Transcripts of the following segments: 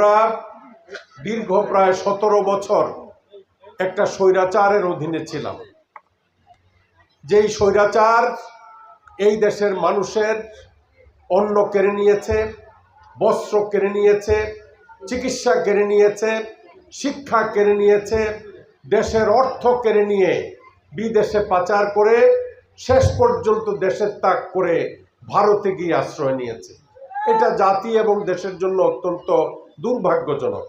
আমরা দীর্ঘ প্রায় সতেরো বছর একটা স্বৈরাচারের অধীনে ছিলাম। যেই স্বৈরাচার এই দেশের মানুষের অন্ন কেড়ে নিয়েছে, বস্ত্র কেড়ে নিয়েছে, চিকিৎসা কেড়ে নিয়েছে, শিক্ষা কেড়ে নিয়েছে, দেশের অর্থ কেড়ে নিয়ে বিদেশে পাচার করে শেষ পর্যন্ত দেশের ত্যাগ করে ভারতে গিয়ে আশ্রয় নিয়েছে। এটা জাতি এবং দেশের জন্য অত্যন্ত দুর্ভাগ্যজনক।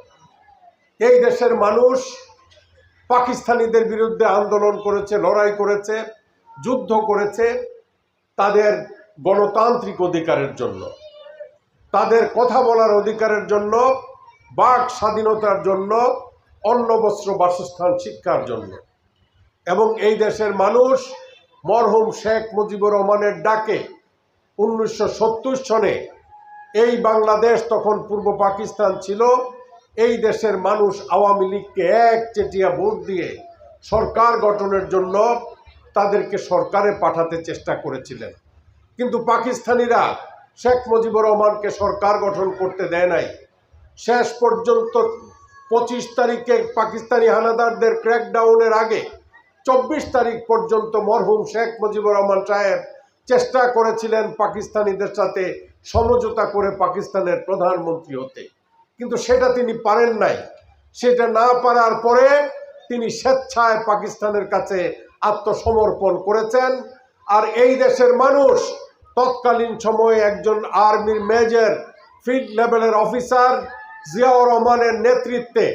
এই দেশের মানুষ পাকিস্তানিদের বিরুদ্ধে আন্দোলন করেছে, লড়াই করেছে, যুদ্ধ করেছে তাদের গণতান্ত্রিক অধিকারের জন্য। তাদের কথা বলার অধিকারের জন্য, বাক স্বাধীনতার জন্য, অন্ন, বস্ত্র, বাসস্থান, শিক্ষার জন্য। এবং এই দেশের মানুষ মরহুম শেখ মুজিবুর রহমানের ডাকে উনিশশো সত্তর সনে এই বাংলাদেশ তখন পূর্ব পাকিস্তান ছিল, এই দেশের মানুষ আওয়ামী লীগকে এক চেটিয়া ভোট দিয়ে সরকার গঠনের জন্য তাদেরকে সরকারে পাঠাতে চেষ্টা করেছিলেন। কিন্তু পাকিস্তানিরা শেখ মুজিবুর রহমানকে সরকার গঠন করতে দেয় নাই। শেষ পর্যন্ত পঁচিশ তারিখে পাকিস্তানি হানাদারদের ক্র্যাকডাউনের আগে চব্বিশ তারিখ পর্যন্ত মরহুম শেখ মুজিবুর রহমান সাহেব চেষ্টা করেছিলেন পাকিস্তানিদের সাথে সমঝোতা করে পাকিস্তানের প্রধানমন্ত্রী হতে। কিন্তু সেটা তিনি পারেন নাই। সেটা না পারার পরে তিনি স্বেচ্ছায় পাকিস্তানের কাছে আত্মসমর্পণ করেছেন। আর এই দেশের মানুষ তৎকালীন সময়ে একজন আর্মির মেজর, ফিল্ড লেভেলের অফিসার জিয়াউর রহমানের নেতৃত্বে,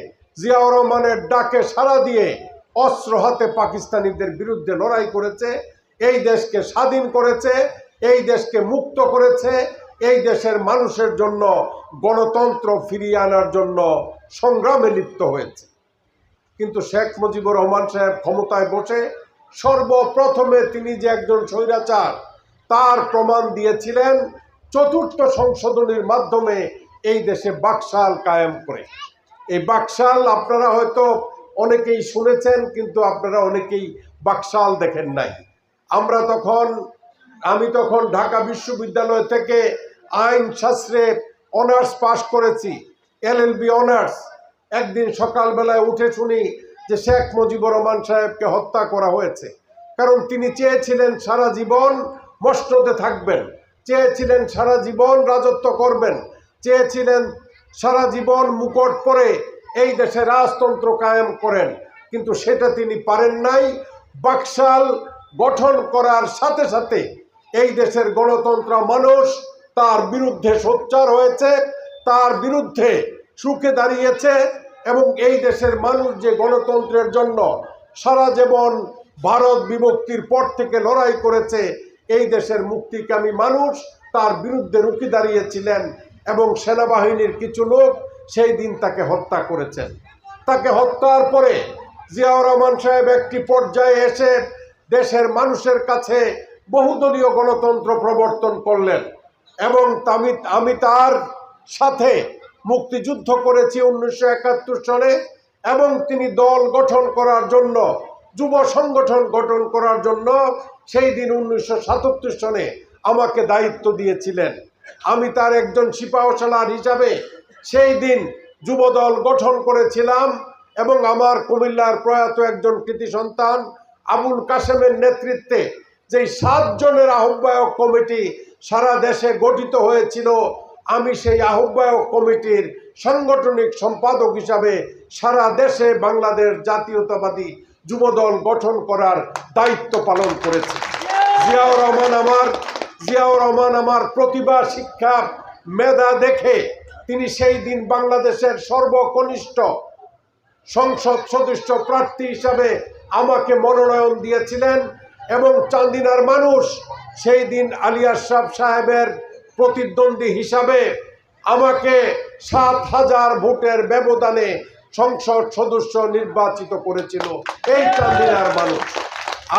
জিয়াউর রহমানের ডাকে সাড়া দিয়ে অস্ত্র হাতে পাকিস্তানিদের বিরুদ্ধে লড়াই করেছে, এই দেশকে স্বাধীন করেছে, এই দেশকে মুক্ত করেছে এই দেশের মানুষের জন্য গণতন্ত্র ফিরিয়ে আনার জন্য সংগ্রামে লিপ্ত হয়েছে। কিন্তু শেখ মুজিবুর রহমান সাহেব ক্ষমতায় বসে সর্বপ্রথমে তিনি যে একজন স্বৈরাচার, তার প্রমাণ দিয়েছিলেন চতুর্থ সংশোধনীর মাধ্যমে এই দেশে বাকশাল কায়েম করে। এই বাকশাল আপনারা হয়তো অনেকেই শুনেছেন, কিন্তু আপনারা অনেকেই বাকশাল দেখেন নাই। আমরা তখন আমি তখন ঢাকা বিশ্ববিদ্যালয় থেকে আইন শাস্ত্রে অনার্স পাশ করেছি এলএলবি অনার্স। একদিন সকালবেলায় উঠে শুনি যে শেখ মুজিবুর রহমান সাহেবকে হত্যা করা হয়েছে। কারণ তিনি চেয়েছিলেন সারা জীবন মসনদে থাকবেন, চেয়েছিলেন সারা জীবন রাজত্ব করবেন, চেয়েছিলেন সারা জীবন মুকুট পরে এই দেশে রাজতন্ত্র কায়েম করেন। কিন্তু সেটা তিনি পারেন নাই। বাকশাল গঠন করার সাথে সাথে এই দেশের গণতন্ত্র মানুষ, তার বিরুদ্ধে সোচ্চার হয়েছে, তার বিরুদ্ধে সুখে দাঁড়িয়েছে এবং এই দেশের মানুষ যে গণতন্ত্রের জন্য সারা জীবন ভারত বিভক্তির পর থেকে লড়াই করেছে, এই দেশের মুক্তিকামী মানুষ তার বিরুদ্ধে রুখে দাঁড়িয়েছিলেন এবং সেনাবাহিনীর কিছু লোক সেই দিন তাকে হত্যা করেছেন তাকে হত্যার পরে জিয়াউর রহমান সাহেব একটি পর্যায়ে এসে দেশের মানুষের কাছে বহুদলীয় গণতন্ত্র প্রবর্তন করলেন এবং আমি আমি তার সাথে মুক্তিযুদ্ধ করেছি উনিশশো একাত্তর সালে এবং তিনি দল গঠন করার জন্য, যুব সংগঠন গঠন করার জন্য সেই দিন উনিশশো সাতাত্তর সনে আমাকে দায়িত্ব দিয়েছিলেন। আমি তার একজন সিপাহসালার হিসাবে সেই দিন যুবদল গঠন করেছিলাম এবং আমার কুমিল্লার প্রয়াত একজন কৃতি সন্তান আবুল কাসেমের নেতৃত্বে যেই সাতজনের আহ্বায়ক কমিটি সারা দেশে গঠিত হয়েছিল, আমি সেই আহ্বায়ক কমিটির সাংগঠনিক সম্পাদক হিসাবে সারা দেশে বাংলাদেশ জাতীয়তাবাদী যুবদল গঠন করার দায়িত্ব পালন করেছি। জিয়াউর রহমান আমার, জিয়াউর রহমান আমার প্রতিভা, শিক্ষা, মেধা দেখে তিনি সেই দিন বাংলাদেশের সর্বকনিষ্ঠ সংসদ সদস্য প্রার্থী হিসাবে আমাকে মনোনয়ন দিয়েছিলেন। এবং চান্দিনার মানুষ, সেই দিন আলী আশরাফ সাহেবের প্রতিদ্বন্দ্বী হিসাবে আমাকে সাত হাজার ভোটের ব্যবধানে সংসদ সদস্য নির্বাচিত করেছিল। এই চান্দিনার মানুষ।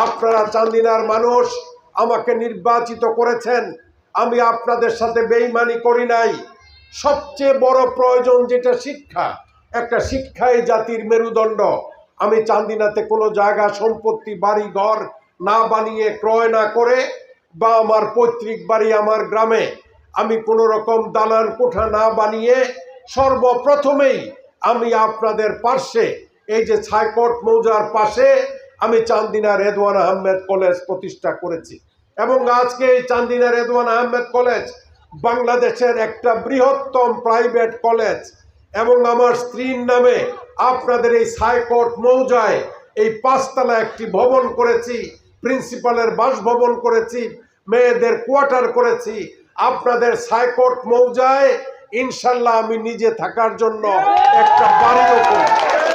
আপনারা চান্দিনার মানুষ আমাকে নির্বাচিত করেছেন। আমি আপনাদের সাথে বেইমানি করি নাই। সবচেয়ে বড় প্রয়োজন যেটা শিক্ষা, একটা শিক্ষাই জাতির মেরুদণ্ড। আমি চান্দিনাতে কোনো জায়গা, সম্পত্তি বাড়ি ঘর না বানিয়ে ক্রয় না করে বা আমার পৈতৃক বাড়ি আমার গ্রামে আমি কোনো রকম দালান কোঠা না বানিয়ে সর্বপ্রথমেই আমি আপনাদের পার্শ্বে, এই যে ছাইকোট মৌজার পাশে আমি চান্দিনা রেদওয়ান আহমেদ কলেজ প্রতিষ্ঠা করেছি এবং আজকে এই চান্দিনা রেদওয়ান আহমেদ কলেজ বাংলাদেশের একটা বৃহত্তম প্রাইভেট কলেজ এবং আমার স্ত্রীর নামে আপনাদের এই সাইকোট মৌজায় এই পাঁচতলা একটি ভবন করেছি। প্রিন্সিপালের বাসভবন করেছি, মেয়েদের কোয়ার্টার করেছি। আপনাদের সাইকোর্ট মৌজায় ইনশাল্লাহ আমি নিজে থাকার জন্য একটা করি